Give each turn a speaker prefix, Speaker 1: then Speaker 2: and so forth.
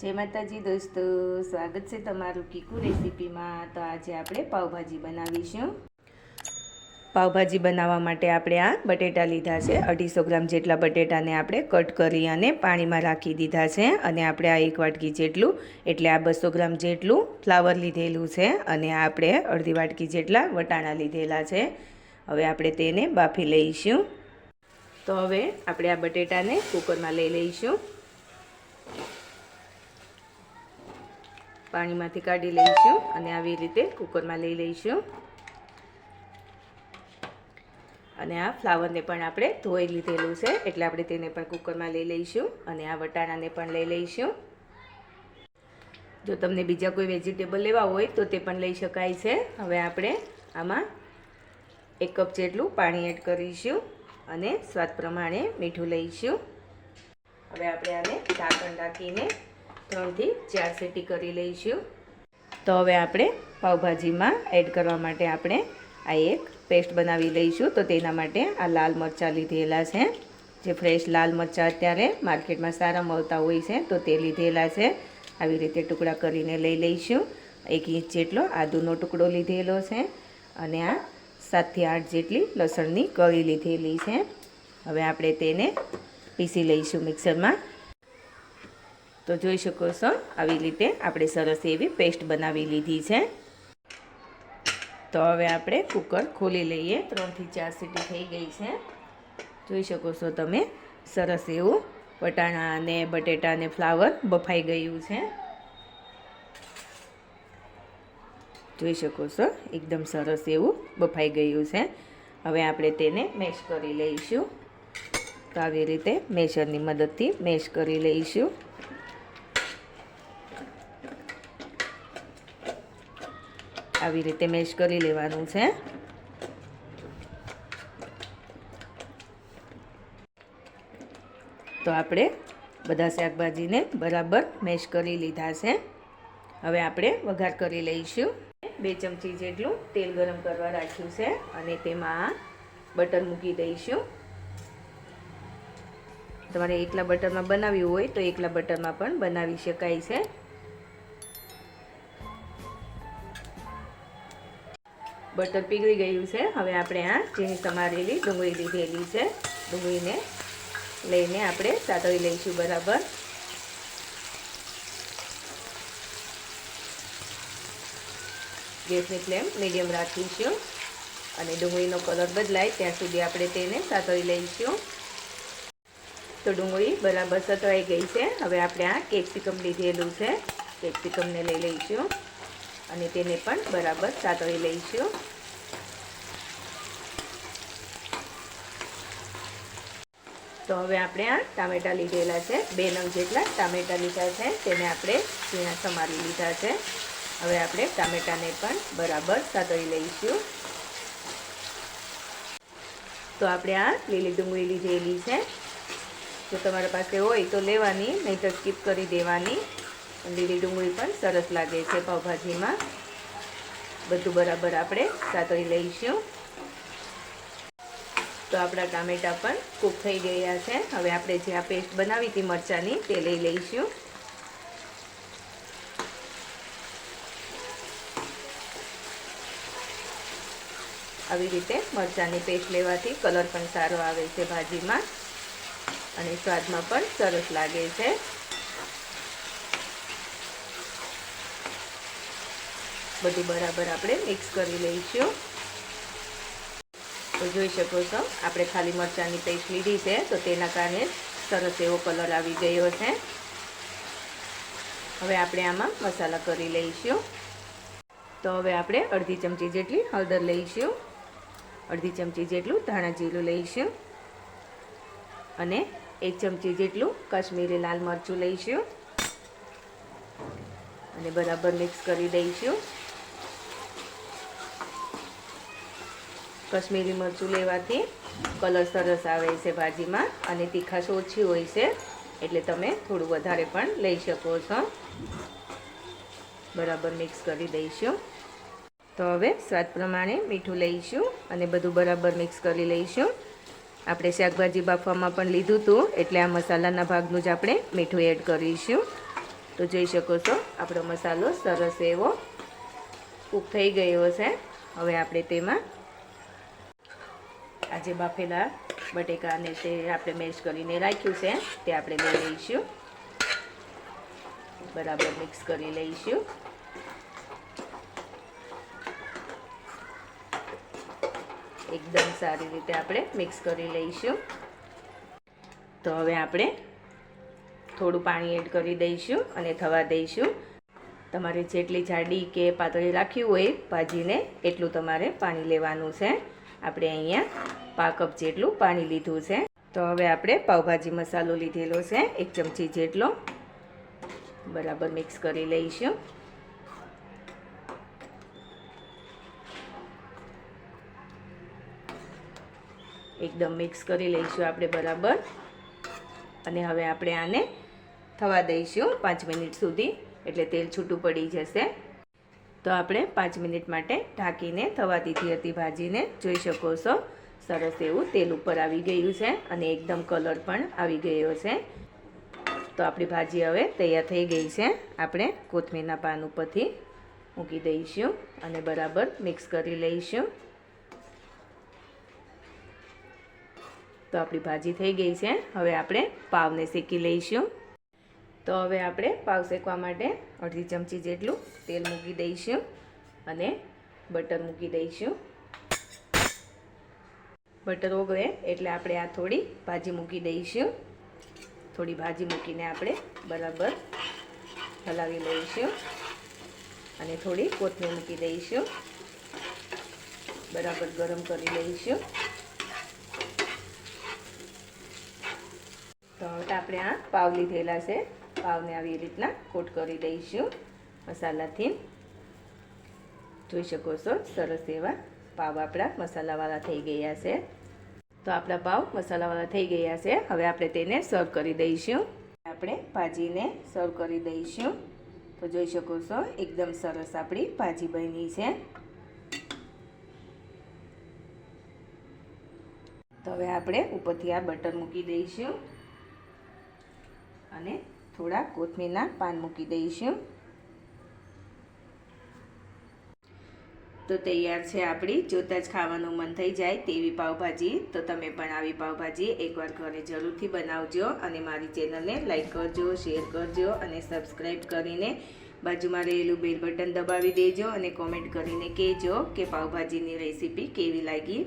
Speaker 1: જય માતાજી દોસ્તો, સ્વાગત છે તમારું કીકુ રેસીપીમાં. તો આજે આપણે પાવભાજી બનાવીશું. પાવભાજી બનાવવા માટે આપણે આ બટેટા લીધા છે. અઢીસો ગ્રામ જેટલા બટેટાને આપણે કટ કરી અને પાણીમાં રાખી દીધા છે. અને આપણે આ એક વાટકી જેટલું, એટલે આ બસો ગ્રામ જેટલું ફ્લાવર લીધેલું છે. અને આપણે અડધી વાટકી જેટલા વટાણા લીધેલા છે. હવે આપણે તેને બાફી લઈશું. તો હવે આપણે આ બટેટાને કુકરમાં લઈ લઈશું. પાણીમાંથી કાઢી લઈશું અને આવી રીતે કુકરમાં લઈ લઈશું. અને આ ફ્લાવરને પણ આપણે ધોઈ લીધેલું છે, એટલે આપણે તેને પણ કુકરમાં લઈ લઈશું અને આ વટાણાને પણ લઈ લઈશું. જો તમને બીજા કોઈ વેજીટેબલ લેવા હોય તો તે પણ લઈ શકાય છે. હવે આપણે આમાં એક કપ જેટલું પાણી એડ કરીશું અને સ્વાદ પ્રમાણે મીઠું લઈશું. હવે આપણે આને ઢાંકણ રાખીને ત્રણથી ચાર સીટી કરી લઈશું. તો હવે આપણે પાવભાજીમાં એડ કરવા માટે આપણે આ એક પેસ્ટ બનાવી લઈશું. તો તેના માટે આ લાલ મરચાં લીધેલા છે. જે ફ્રેશ લાલ મરચાં અત્યારે માર્કેટમાં સારા મળતા હોય છે, તો તે લીધેલા છે. આવી રીતે ટુકડા કરીને લઈ લઈશું. એક ઇંચ જેટલો આદુનો ટુકડો લીધેલો છે અને આ સાતથી આઠ જેટલી લસણની કળી લીધેલી છે. હવે આપણે તેને પીસી લઈશું મિક્સરમાં. તો જોઈ શકો છો, આવી રીતે આપણે સરસ એવી પેસ્ટ બનાવી લીધી છે. તો હવે આપણે કુકર ખોલી લઈએ. ત્રણથી ચાર સીટી થઈ ગઈ છે. જોઈ શકો છો તમે, સરસ એવું વટાણા અને બટેટા અને ફ્લાવર બફાઈ ગયું છે. જોઈ શકો છો, એકદમ સરસ એવું બફાઈ ગયું છે. હવે આપણે તેને મેશ કરી લઈશું. તો આવી રીતે મેશરની મદદથી મેશ કરી લઈશું. આવી રીતે મેશ કરી લેવાનું છે. તો આપણે બધા શાકભાજીને બરાબર મેશ કરી લીધા છે. હવે આપણે વઘાર કરી લઈશું. બે ચમચી જેટલું તેલ ગરમ કરવા રાખ્યું છે અને તેમાં બટર મૂકી દઈશું. તમારે એકલા બટરમાં બનાવ્યું હોય તો એકલા બટરમાં પણ બનાવી શકાય છે. બટર પીગળી ગયું છે. હવે આપણે આ ઝીણી સમારેલી ડુંગળી લીધેલી છે. ડુંગળીને લઈને આપણે સાતળી લઈશું બરાબર. ગેસની ફ્લેમ મીડિયમ રાખીશું અને ડુંગળીનો કલર બદલાય ત્યાં સુધી આપણે તેને સાતળી લઈશું. તો ડુંગળી બરાબર સતળાઈ ગઈ છે. હવે આપણે આ કેપ્સિકમ લીધેલું છે. કેપ્સિકમને લઈ લઈશું. અને તેને પણ બરાબર સાતળી લઈશું. તો હવે આપણે આ ટામેટાં લીધેલા છે. બે નંગ જેટલા ટામેટાં લીધા છે. તેને આપણે ઝીણા સમારી લીધા છે. હવે આપણે ટામેટાને પણ બરાબર સાતળી લઈશું. તો આપણે આ લીલી ડુંગળી લીધેલી છે. જો તમારા પાસે હોય તો લેવાની નહીં તો સ્કીપ કરી દેવાની. લીલી ડુંગળી પણ સરસ લાગે છે પાવભાજીમાં બધું બરાબર આપણે સાતળી લઈશું. તો આપણા ટામેટા પણ કૂક થઈ ગયા છે. હવે આપણે જે આ પેસ્ટ બનાવી હતી મરચાંની તે લઈ લઈશું. આવી રીતે મરચાંની પેસ્ટ લેવાથી કલર પણ સારો આવે છે ભાજીમાં. અને સ્વાદમાં પણ સરસ લાગે છે. બધું બરાબર આપણે મિક્સ કરી લઈશું. તો જોઈ શકો છો, આપણે ખાલી મરચાંની પેસ્ટ લીધી છે, તો તેના કારણે સરસ એવો કલર આવી ગયો છે. હવે આપણે આમાં મસાલા કરી લઈશું. તો હવે આપણે અડધી ચમચી જેટલી હળદર લઈશું. અડધી ચમચી જેટલું ધાણા જીરું લઈશું. અને એક ચમચી જેટલું કાશ્મીરી લાલ મરચું લઈશું. અને બરાબર મિક્સ કરી દઈશું. કશ્મીરી મરચું લેવાથી કલર સરસ આવે છે ભાજીમાં અને તીખાશ ઓછી હોય છે. એટલે તમે થોડું વધારે પણ લઈ શકો છો. બરાબર મિક્સ કરી દઈશું. તો હવે સ્વાદ પ્રમાણે મીઠું લઈશું અને બધું બરાબર મિક્સ કરી લઈશું. આપણે શાકભાજી બાફવામાં પણ લીધું હતું એટલે આ મસાલાના ભાગનું જ આપણે મીઠું એડ કરીશું. તો જોઈ શકો છો, આપણો મસાલો સરસ એવો કૂક થઈ ગયો છે. હવે આપણે તેમાં આજે બાફેલા બટેકાને તે આપણે મેશ કરીને રાખ્યું છે. તે આપણે લઈ લઈશું. બરાબર મિક્સ કરી લઈશું. એકદમ સારી રીતે આપણે મિક્સ કરી લઈશું. તો હવે આપણે થોડું પાણી એડ કરી દઈશું અને થવા દઈશું. તમારે જેટલી જાડી કે પાતળી રાખવી હોય, ભાજીને, એટલું તમારે પાણી લેવાનું છે. આપણે અહીંયા પા કપ જેટલું પાણી લીધું છે. તો હવે આપણે પાઉભાજી મસાલો લીધેલો છે, એક ચમચી જેટલો. બરાબર મિક્સ કરી લઈશું. એકદમ મિક્સ કરી લઈશું આપણે બરાબર. અને હવે આપણે આને થવા દઈશું પાંચ મિનિટ સુધી, એટલે તેલ છૂટું પડી જશે. તો આપણે પાંચ મિનિટ માટે ઢાંકીને થવા દીધી હતી ભાજીને. જોઈ શકો છો, સરસ એવું તેલ ઉપર આવી ગયું છે અને એકદમ કલર પણ આવી ગયો છે. તો આપણી ભાજી હવે તૈયાર થઈ ગઈ છે. આપણે કોથમીરના પાન ઉપરથી મૂકી દઈશું અને બરાબર મિક્સ કરી લઈશું. તો આપણી ભાજી થઈ ગઈ છે. હવે આપણે પાવને શેકી લઈશું. તો હવે આપણે પાવ શેકવા માટે અડધી ચમચી જેટલું તેલ મૂકી દઈશું અને બટર મૂકી દઈશું. બટર ઓગળે એટલે આપણે આ થોડી ભાજી મૂકી દઈશું. થોડી ભાજી મૂકીને આપણે બરાબર હલાવી લઈશું અને થોડી કોથમીર મૂકી દઈશું. બરાબર ગરમ કરી લઈશું. તો આપણે આ પાવ લીધેલા છે. પાવને આવી રીતના કોટ કરી દઈશું. મસાલાથી જોઈ શકો છો, સરસ એવા પાવ આપણા મસાલાવાળા થઈ ગયા છે. તો આપણા પાવ મસાલાવાળા થઈ ગયા છે. હવે આપણે તેને સર્વ કરી દઈશું. આપણે ભાજીને સર્વ કરી દઈશું. તો જોઈ શકો છો, એકદમ સરસ આપણી ભાજી બની છે. તો હવે આપણે ઉપરથી આ બટર મૂકી દઈશું. અને થોડા કોથમીરના પાન મૂકી દઈશું. તો તૈયાર છે આપણી. જોતાં જ ખાવાનું મન થઈ જાય તેવી પાવભાજી. તો તમે પણ આવી પાવભાજી એકવાર ઘરે જરૂરથી બનાવજો અને મારી ચેનલને લાઈક કરજો, શેર કરજો અને સબસ્ક્રાઈબ કરીને બાજુમાં રહેલું બેલ બટન દબાવી દેજો અને કોમેન્ટ કરીને કહેજો કે પાવભાજીની રેસીપી કેવી લાગી.